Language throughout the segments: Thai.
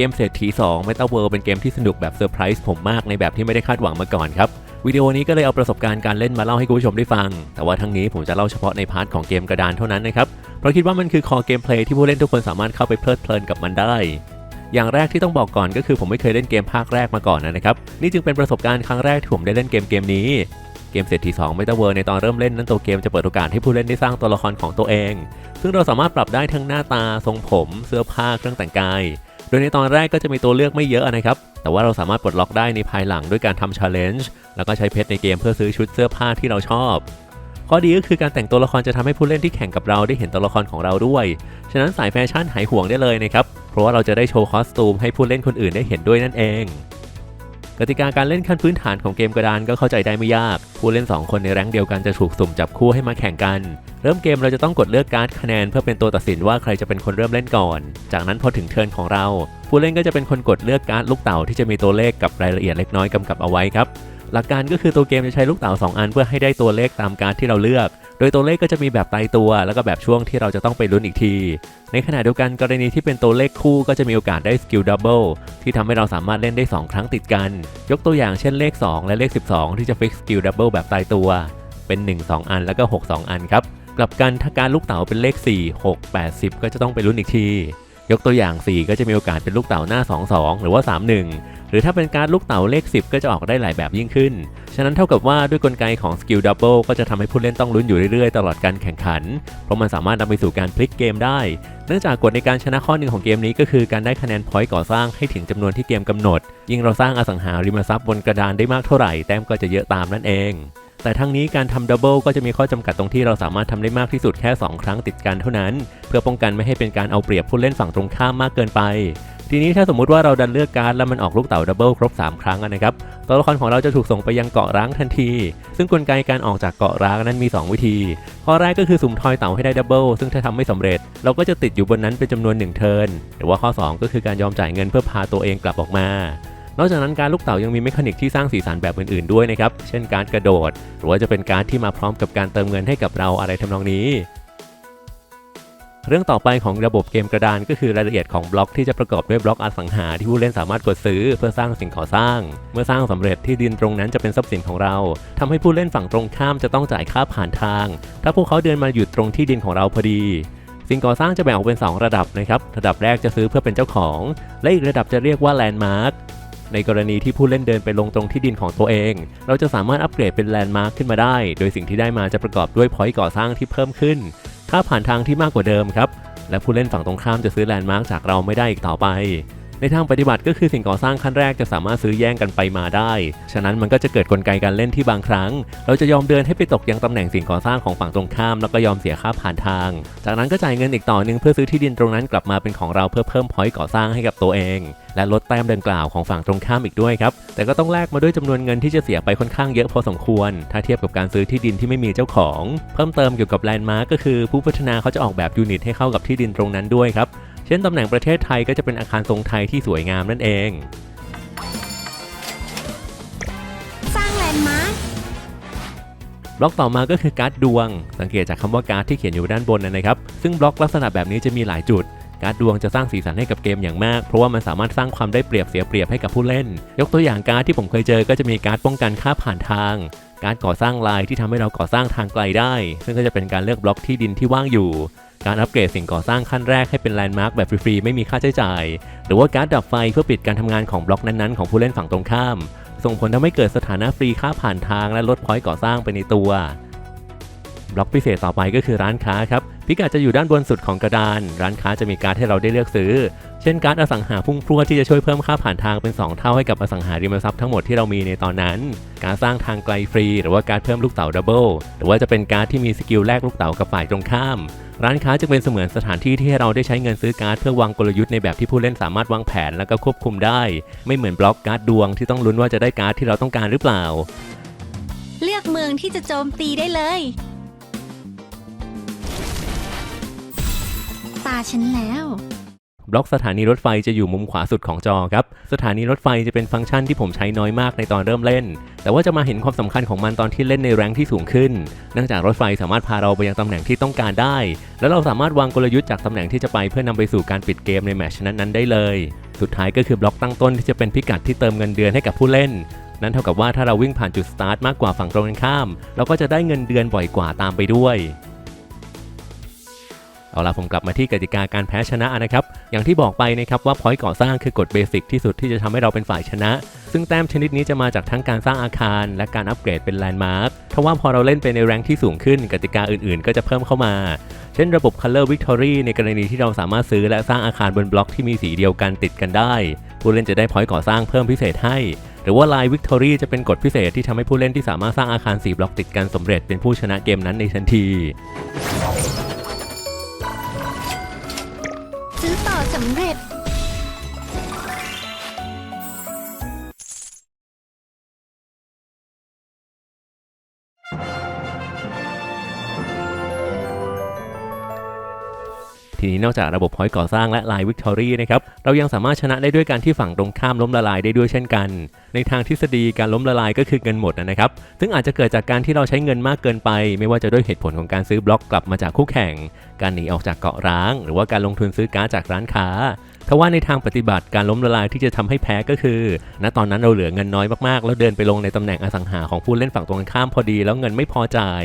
กมเศรษฐี2 Meta World เป็นเกมที่สนุกแบบเซอร์ไพรส์ผมมากในแบบที่ไม่ได้คาดหวังมาก่อนครับ วิดีโอนี้ก็เลยเอาประสบการณ์การเล่นมาเล่าให้คุณผู้ชมได้ฟัง แต่ว่าทั้งนี้ผมจะเล่าเฉพาะในพาร์ทของเกมกระดานเท่านั้นนะครับ เพราะคิดว่ามันคือคอเกมเพลย์ที่ผู้เล่นทุกคนสามารถเข้าไปเพลิดเพลินกับมันได้ อย่างแรกที่ต้องบอกก่อนก็คือผมไม่เคยเล่นเกมภาคแรกมาก่อนนะครับ นี่จึงเป็นประสบการณ์ครั้งแรกที่ผมได้เล่นเกมเกมนี้เกมเศรษฐี2 Meta World ในตอนเริ่มเล่นนั้นตัวเกมจะเปิดโอกาสให้ผู้เล่นได้สร้างตัวละครของตัวเอง ซึ่งเราสามารถปรับได้ทั้งหน้าตา ทรงผม เสื้อผ้า เครื่องแต่งกาย โดยในตอนแรกก็จะมีตัวเลือกไม่เยอะนะครับ แต่ว่าเราสามารถปลดล็อกได้ในภายหลังด้วยการทำชาร์เลนจ์แล้วก็ใช้เพชรในเกมเพื่อซื้อชุดเสื้อผ้าที่เราชอบข้อดีก็คือการแต่งตัวละครจะทำให้ผู้เล่นที่แข่งกับเราได้เห็นตัวละครของเราด้วย ฉะนั้นสายแฟชั่นหายห่วงได้เลยนะครับ เพราะว่าเราจะได้โชว์คอสตูมให้ผู้เล่นคนอื่นได้เห็นด้วยนั่นเอง กติกาการเล่นขั้นพื้นฐานของเกมกระดานก็เข้าใจได้ไม่ยาก ผู้เล่น 2 คนในแรงเดียวกันจะถูกสุ่มจับคู่ให้มาแข่งกัน เริ่มเกมเราจะต้องกดเลือกการ์ดคะแนนเพื่อเป็นตัวตัดสินว่าใครจะเป็นคนเริ่มเล่นก่อน จากนั้นพอถึงเทิร์นของเรา ผู้เล่นก็จะเป็นคนกดเลือกการ์ดลูกเต่าที่จะมีตัวเลขกับรายละเอียดเล็กน้อยกำกับเอาไว้ครับ หลักการก็คือตัวเกมจะใช้ลูกเต๋า2 อันเพื่อให้ได้ตัวเลขตามการที่เราเลือก โดยตัวเลขก็จะมีแบบตายตัว แล้วก็แบบช่วงที่เราจะต้องไปลุ้นอีกที ในขณะเดียวกันกรณีที่เป็นตัวเลขคู่ก็จะมีโอกาสได้สกิลดับเบิลที่ทำให้เราสามารถเล่นได้ 2 ครั้งติดกัน ยกตัวอย่างเช่นเลข 2 และเลข 12 ที่จะฟิกสกิลดับเบิลแบบตายตัว เป็น 1 2 อันแล้วก็ 6 2 อันครับ กลับกันถ้าการลูกเต๋าเป็นเลข 4 6 8 10 ก็จะต้องไปลุ้นอีกที ยกตัวอย่าง 4 ก็จะมีโอกาสเป็นลูกเต๋าหน้า 2 2 หรือว่า 3 1 หรือถ้าเป็นการลูกเต๋าเลข 10 ก็จะออกได้หลายแบบยิ่งขึ้น ฉะนั้นเท่ากับว่าด้วยกลไกของสกิลดับเบิลก็จะทำให้ผู้เล่นต้องลุ้นอยู่เรื่อยๆ ตลอดการแข่งขัน เพราะมันสามารถนำไปสู่การพลิกเกมได้ เนื่องจากกฎในการชนะข้อหนึ่งของเกมนี้ก็คือการได้คะแนนพอยต์ก่อสร้างให้ถึงจำนวนที่เกมกำหนด ยิ่งเราสร้างอสังหาริมทรัพย์บนกระดานได้มากเท่าไหร่แต้มก็จะเยอะตามนั่นเอง แต่ทั้งนี้การทำดับเบิลก็จะมีข้อจำกัดตรงที่เราสามารถทำได้มากที่สุดแค่ 2 ครั้งติดกันเท่านั้น เพื่อป้องกันไม่ให้เป็นการเอาเปรียบผู้เล่นฝั่งตรงข้ามมากเกินไปทีนี้ถ้าสมมุติว่าเราดันเลือกการ์ดแล้วมันออกลูกเต๋าดับเบิลครบ 3 ครั้งนะครับตัวละครของเราจะถูกส่งไปยังเกาะร้างทันที ซึ่งกลไกการออกจากเกาะร้างนั้นมี 2 วิธี ข้อแรกก็คือสุ่มทอยเต๋าให้ได้ดับเบิลซึ่งถ้าทำไม่สำเร็จ เราก็จะติดอยู่บนนั้นเป็นจำนวน 1 เทิร์นหรือว่าข้อ 2 ก็คือการยอมจ่ายเงินเพื่อพาตัวเองกลับออกมา นอกจากนั้นการลูกเต๋ายังมีเมคานิกที่สร้างสีสันแบบอื่นๆด้วยนะครับ เช่นการกระโดด หรือว่าจะเป็นการที่มาพร้อมกับการเติมเงินให้กับเราอะไรทำนองนี้ เรื่องต่อไปของระบบเกมกระดานก็คือรายละเอียดของบล็อกที่จะประกอบด้วยบล็อกอสังหาที่ผู้เล่นสามารถกดซื้อเพื่อสร้างสิ่งก่อสร้าง เมื่อสร้างสำเร็จที่ดินตรงนั้นจะเป็นทรัพย์สินของเราทำให้ผู้เล่นฝั่งตรงข้ามจะต้องจ่ายค่าผ่านทาง ถ้าพวกเขาเดินมาหยุดตรงที่ดินของเราพอดีสิ่งก่อสร้างจะแบ่งออกเป็น 2 ระดับนะครับ ระดับแรกจะซื้อเพื่อเป็นเจ้าของ และอีกระดับจะเรียกว่าแลนด์มาร์ค ในกรณีที่ผู้เล่นเดินไปลงตรงที่ดินของตัวเอง เราจะสามารถอัปเกรดเป็นแลนด์มาร์คขึ้นมาได้ โดยสิ่งที่ได้มาจะประกอบด้วยพอยต์ก่อสร้างที่เพิ่มขึ้น ถ้าผ่านทางที่มากกว่าเดิมครับ และผู้เล่นฝั่งตรงข้ามจะซื้อแลนด์มาร์คจากเราไม่ได้อีกต่อไป ในทางปฏิบัติก็คือสิ่งก่อสร้างขั้นแรกจะสามารถซื้อแย่งกันไปมาได้ ฉะนั้นมันก็จะเกิดกลไกการเล่นที่บางครั้ง เราจะยอมเดินให้ไปตกยังตำแหน่งสิ่งก่อสร้างของฝั่งตรงข้ามแล้วก็ยอมเสียค่าผ่านทาง จากนั้นก็จ่ายเงินอีกต่อหนึ่งเพื่อซื้อที่ดินตรงนั้นกลับมาเป็นของเราเพื่อเพิ่มพอยต์ก่อสร้างให้กับตัวเอง และลดแต้มดังกล่าวของฝั่งตรงข้ามอีกด้วยครับแต่ก็ต้องแลกมาด้วยจำนวนเงินที่จะเสียไปค่อนข้างเยอะพอสมควร ถ้าเทียบกับการซื้อที่ดินที่ไม่มีเจ้าของ เพิ่มเติมเกี่ยวกับแลนด์มาร์กก็คือผู้พัฒนาเขาจะออกแบบยูนิตให้เข้ากับที่ดินตรงนั้นด้วยครับ ช่นตำแหน่งประเทศไทยก็จะเป็นอาคารทรงไทยที่สวยงามนั่นเอง สร้างแลนด์มาร์คบล็อกต่อมาก็คือการ์ดดวง สังเกตจากคำว่าการ์ดที่เขียนอยู่ด้านบนนะครับ ซึ่งบล็อกลักษณะแบบนี้จะมีหลายจุด การ์ดดวงจะสร้างสีสันให้กับเกมอย่างมาก เพราะว่ามันสามารถสร้างความได้เปรียบเสียเปรียบให้กับผู้เล่น ยกตัวอย่างการ์ดที่ผมเคยเจอ ก็จะมีการ์ดป้องกันค่าผ่านทาง การ์ดก่อสร้างลายที่ทำให้เราก่อสร้างทางไกลได้ ซึ่งก็จะเป็นการเลือกบล็อกที่ดินที่ว่างอยู่ การอัปเกรดสิ่งก่อสร้างขั้นแรกให้เป็นแลนด์มาร์คแบบฟรีๆ ไม่มีค่าใช้จ่าย หรือว่าการดดับไฟเพื่อปิดการทำงานของบล็อกนั้นๆ ของผู้เล่นฝั่งตรงข้าม ส่งผลทำให้เกิดสถานะฟรีค่าผ่านทางและลดพอยต์ก่อสร้างไปในตัว บล็อกพิเศษต่อไปก็คือร้านค้าครับ พิกัดจะอยู่ด้านบนสุดของกระดาน ร้านค้าจะมีการ์ดให้เราได้เลือกซื้อ เช่นการ์ดอสังหาพุ่งพรวดที่จะช่วยเพิ่มค่าผ่านทางเป็น 2 เท่าให้กับอสังหาริมทรัพย์ทั้งหมดที่เรามีในตอนนั้น การสร้างทางไกลฟรี หรือว่าการเพิ่มลูกเต๋าดับเบิลหรือว่าจะเป็นการ์ดที่มีสกิลแลกลูกเต๋ากับฝ่ายตรงข้าม ร้านค้าจะเป็นเสมือนสถานที่ที่ให้เราได้ใช้เงินซื้อการ์ดเพื่อวางกลยุทธ์ในแบบที่ผู้เล่นสามารถวางแผนแล้วก็ควบคุมได้ ไม่เหมือนบล็อกการ์ดดวงที่ต้องลุ้นว่าจะได้การ์ดที่เราต้องการหรือเปล่า เลือกเมืองที่จะโจมตีได้เลยาฉันแล้วบล็อกสถานีรถไฟจะอยู่มุมขวาสุดของจอครับ สถานีรถไฟจะเป็นฟังก์ชันที่ผมใช้น้อยมากในตอนเริ่มเล่น แต่ว่าจะมาเห็นความสำคัญของมันตอนที่เล่นในแรงที่สูงขึ้น เนื่องจากรถไฟสามารถพาเราไปยังตำแหน่งที่ต้องการได้ แล้วเราสามารถวางกลยุทธ์จากตำแหน่งที่จะไปเพื่อนำไปสู่การปิดเกมในแมชนั้นๆได้เลย สุดท้ายก็คือบล็อกตั้งต้นที่จะเป็นพิกัดที่เติมเงินเดือนให้กับผู้เล่น นั่นเท่ากับว่าถ้าเราวิ่งผ่านจุดสตาร์ทมากกว่าฝั่งตรงกันข้าม เราก็จะได้เงินเดือนบ่อยกว่าตามไปด้วย เอาล่ะผมกลับมาที่กติกาการแพ้ชนะนะครับ อย่างที่บอกไปนะครับว่าพอยต์ก่อสร้างคือกฎเบสิกที่สุดที่จะทำให้เราเป็นฝ่ายชนะ ซึ่งแต้มชนิดนี้จะมาจากทั้งการสร้างอาคาร และการอัปเกรดเป็นแลนด์มาร์คทว่าพอเราเล่นไปในแรงที่สูงขึ้น กติกาอื่นๆ ก็จะเพิ่มเข้ามา เช่นระบบ Color Victory ในกรณีที่เราสามารถซื้อและสร้างอาคารบนบล็อกที่มีสีเดียวกันติดกันได้ ผู้เล่นจะได้พอยต์ก่อสร้างเพิ่มพิเศษให้ หรือว่า Line Victory จะเป็นกฎพิเศษที่ทำให้ผู้เล่นที่สามารถสร้างอาคาร 4 บล็อกติดกันสำเร็จเป็นผู้ชนะเกมนั้นในทันที สำเร็จ ทีนี้นอกจากระบบพอยต์ก่อสร้างและลายวิกตอรี่นะครับเรายังสามารถชนะได้ด้วยการที่ฝั่งตรงข้ามล้มละลายได้ด้วยเช่นกัน ในทางทฤษฎีการล้มละลายก็คือเงินหมดนะครับซึ่งอาจจะเกิดจากการที่เราใช้เงินมากเกินไป ไม่ว่าจะด้วยเหตุผลของการซื้อบล็อกกลับมาจากคู่แข่ง การหนีออกจากเกาะร้าง หรือว่าการลงทุนซื้อก๊าซจากร้านค้า ทว่าในทางปฏิบัติการล้มละลายที่จะทำให้แพ้ก็คือ ณ ตอนนั้นเราเหลือเงินน้อยมากๆ แล้วเดินไปลงในตำแหน่งอสังหาของผู้เล่นฝั่งตรงข้ามพอดี แล้วเงินไม่พอจ่าย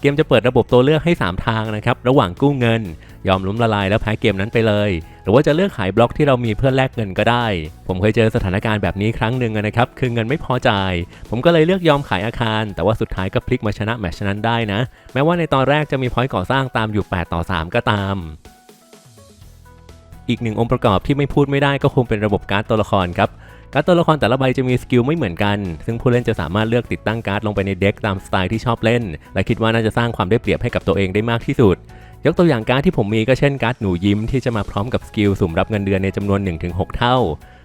เกมจะเปิดระบบตัวเลือกให้ 3 ทางนะครับ ระหว่างกู้เงิน ยอมล้มละลายแล้วแพ้เกมนั้นไปเลย หรือว่าจะเลือกขายบล็อกที่เรามีเพื่อแลกเงินก็ได้ ผมเคยเจอสถานการณ์แบบนี้ครั้งหนึ่งนะครับ คือเงินไม่พอจ่าย ผมก็เลยเลือกยอมขายอาคาร แต่ว่าสุดท้ายก็พลิกมาชนะแมชนั้นได้นะ แม้ว่าในตอนแรกจะมีพอยต์ก่อสร้างตามอยู่ 8 ต่อ 3 ก็ตาม อีกหนึ่งองค์ประกอบที่ไม่พูดไม่ได้ก็คงเป็นระบบการ์ดตัวละครครับ การ์ดตัวละครแต่ละใบจะมีสกิลไม่เหมือนกัน ซึ่งผู้เล่นจะสามารถเลือกติดตั้งการ์ดลงไปในเด็กตามสไตล์ที่ชอบเล่น และคิดว่าน่าจะสร้างความได้เปรียบให้กับตัวเองได้มากที่สุด ยกตัวอย่างการ์ดที่ผมมีก็เช่นการ์ดหนูยิ้มที่จะมาพร้อมกับสกิลสุ่มรับเงินเดือนในจำนวน 1-6 เท่า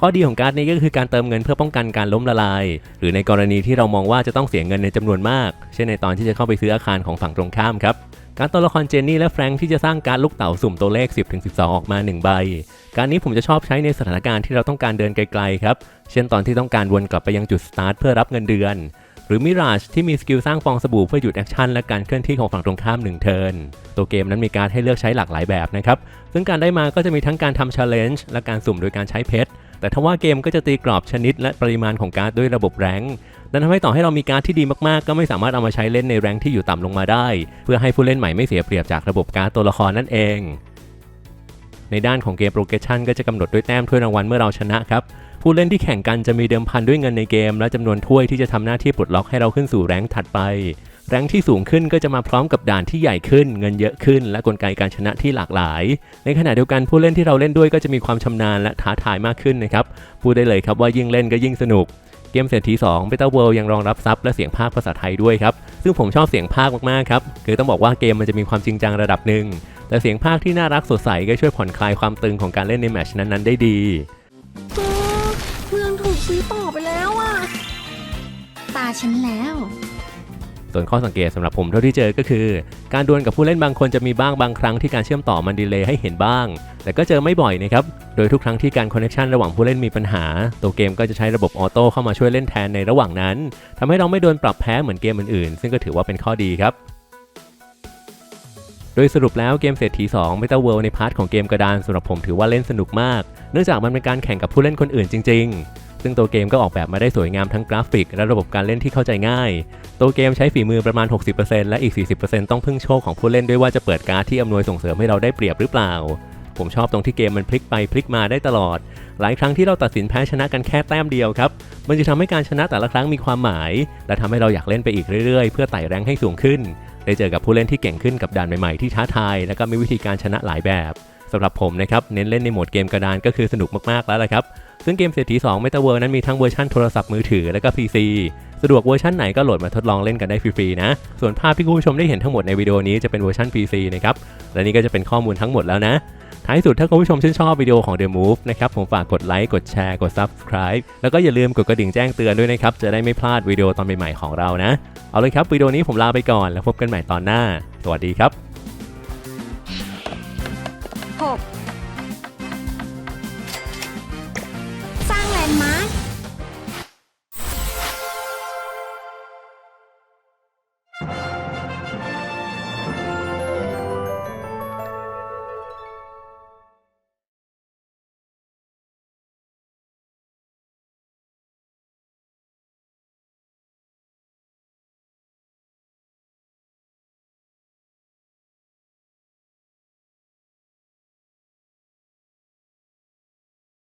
ข้อดีของการ์ดนี้ก็คือการเติมเงินเพื่อป้องกันการล้มละลาย หรือในกรณีที่เรามองว่าจะต้องเสียเงินในจำนวนมาก เช่นในตอนที่จะเข้าไปซื้ออาคารของฝั่งตรงข้ามครับ การตัวละครเจนนี่และแฟรงค์ที่จะสร้างการลูกเต๋าสุ่มตัวเลข 10-12 ออกมา 1 ใบ การนี้ผมจะชอบใช้ในสถานการณ์ที่เราต้องการเดินไกลๆครับ เช่นตอนที่ต้องการวนกลับไปยังจุดสตาร์ทเพื่อรับเงินเดือน หรือมิราชที่มีสกิลสร้างฟองสบู่เพื่อหยุดแอคชั่นและการเคลื่อนที่ของฝั่งตรงข้าม1เทิร์น ตัวเกมนั้นมีการให้เลือกใช้หลากหลายแบบนะครับ ซึ่งการได้มาก็จะมีทั้งการทำ challenge และการสุ่มโดยการใช้เพชร แต่ทว่าเกมก็จะตีกรอบชนิดและปริมาณของการ์ดด้วยระบบแรง นั่นทำให้ต่อให้เรามีการ์ดที่ดีมากๆ ก็ไม่สามารถเอามาใช้เล่นในแรงที่อยู่ต่ำลงมาได้ เพื่อให้ผู้เล่นใหม่ไม่เสียเปรียบจากระบบการ์ดตัวละครนั่นเอง ในด้านของเกมโปรเกชันก็จะกำหนดด้วยแต้มถ้วยรางวัลเมื่อเราชนะครับผู้เล่นที่แข่งกันจะมีเดิมพันด้วยเงินในเกม และจำนวนถ้วยที่จะทำหน้าที่ปลดล็อกให้เราขึ้นสู่แรงถัดไป แรงที่สูงขึ้นก็จะมาพร้อมกับด่านที่ใหญ่ขึ้น เงินเยอะขึ้น และกลไกการชนะที่หลากหลาย ในขณะเดียวกันผู้เล่นที่เราเล่นด้วยก็จะมีความชำนาญและท้าทายมากขึ้นนะครับพูดได้เลยครับว่ายิ่งเล่นก็ยิ่งสนุก เกมเศรษฐี2 Beta World ยังรองรับซับและเสียงภาคภาษาไทยด้วยครับ ซึ่งผมชอบเสียงภาคมากๆครับคือต้องบอกว่าเกมมันจะมีความจริงจังระดับหนึ่งแต่เสียงภาคที่น่ารักสดใสก็ช่วยผ่อนคลายความตึงของการเล่นในแมตช์นั้นๆได้ดีเมืองถูกซื้อต่อไปแล้วอะตาฉันแล้ว ส่วนข้อสังเกตสำหรับผมเท่าที่เจอก็คือ การดวลกับผู้เล่นบางคนจะมีบ้างบางครั้งที่การเชื่อมต่อมันดีเลย์ให้เห็นบ้าง แต่ก็เจอไม่บ่อยนะครับ โดยทุกครั้งที่การคอนเนคชันระหว่างผู้เล่นมีปัญหา ตัวเกมก็จะใช้ระบบออโต้เข้ามาช่วยเล่นแทนในระหว่างนั้นทำให้เราไม่โดนปรับแพ้เหมือนเกมอื่นๆ ซึ่งก็ถือว่าเป็นข้อดีครับโดยสรุปแล้วเกมเศรษฐี2 Meta World ในพาร์ทของเกมกระดานสำหรับผมถือว่าเล่นสนุกมาก เนื่องจากมันเป็นการแข่งกับผู้เล่นคนอื่นจริงๆ ซึ่งตัวเกมก็ออกแบบมาได้สวยงามทั้งกราฟิก และระบบการเล่นที่เข้าใจง่าย ตัวเกมใช้ฝีมือประมาณ 60%และอีก 40%ต้องพึ่งโชคของผู้เล่นด้วยว่าจะเปิดการ์ดที่อำนวยส่งเสริมให้เราได้เปรียบหรือเปล่า ผมชอบตรงที่เกมมันพลิกไปพลิกมาได้ตลอด หลายครั้งที่เราตัดสินแพ้ชนะกันแค่แต้มเดียวครับ มันจะทำให้การชนะแต่ละครั้งมีความหมาย และทำให้เราอยากเล่นไปอีกเรื่อยๆ เพื่อไต่แรงให้สูงขึ้น ได้เจอกับผู้เล่นที่เก่งขึ้นกับด่านใหม่ๆที่ท้าทาย และก็มีวิธีการชนะหลายแบบสำหรับผมนะครับเน้นเล่นในโหมดเกมกระดานก็คือสนุกมากๆแล้วละครับ ซึ่งเกมเศรษฐี2 Meta World นั้นมีทั้งเวอร์ชันโทรศัพท์มือถือและก็ PC สะดวกเวอร์ชันไหนก็โหลดมาทดลองเล่นกันได้ฟรีๆนะ ส่วนภาพที่คุณผู้ชมได้เห็นทั้งหมดในวิดีโอนี้จะเป็นเวอร์ชัน PC นะครับ และนี่ก็จะเป็นข้อมูลทั้งหมดแล้วนะท้ายสุดถ้าคุณผู้ชมชื่นชอบวิดีโอของ The Move นะครับผมฝากกดไลค์กดแชร์กด Subscribe แล้วก็อย่าลืมกดกระดิ่งแจ้งเตือนด้วยนะครับ จะได้ไม่พลาดวิดีโอตอนใหม่ๆของเรานะ เอาเลยครับวิดีโอนี้ผมลาไปก่อนแล้วพบกันใหม่ตอนหน้า สวัสดีครับ 6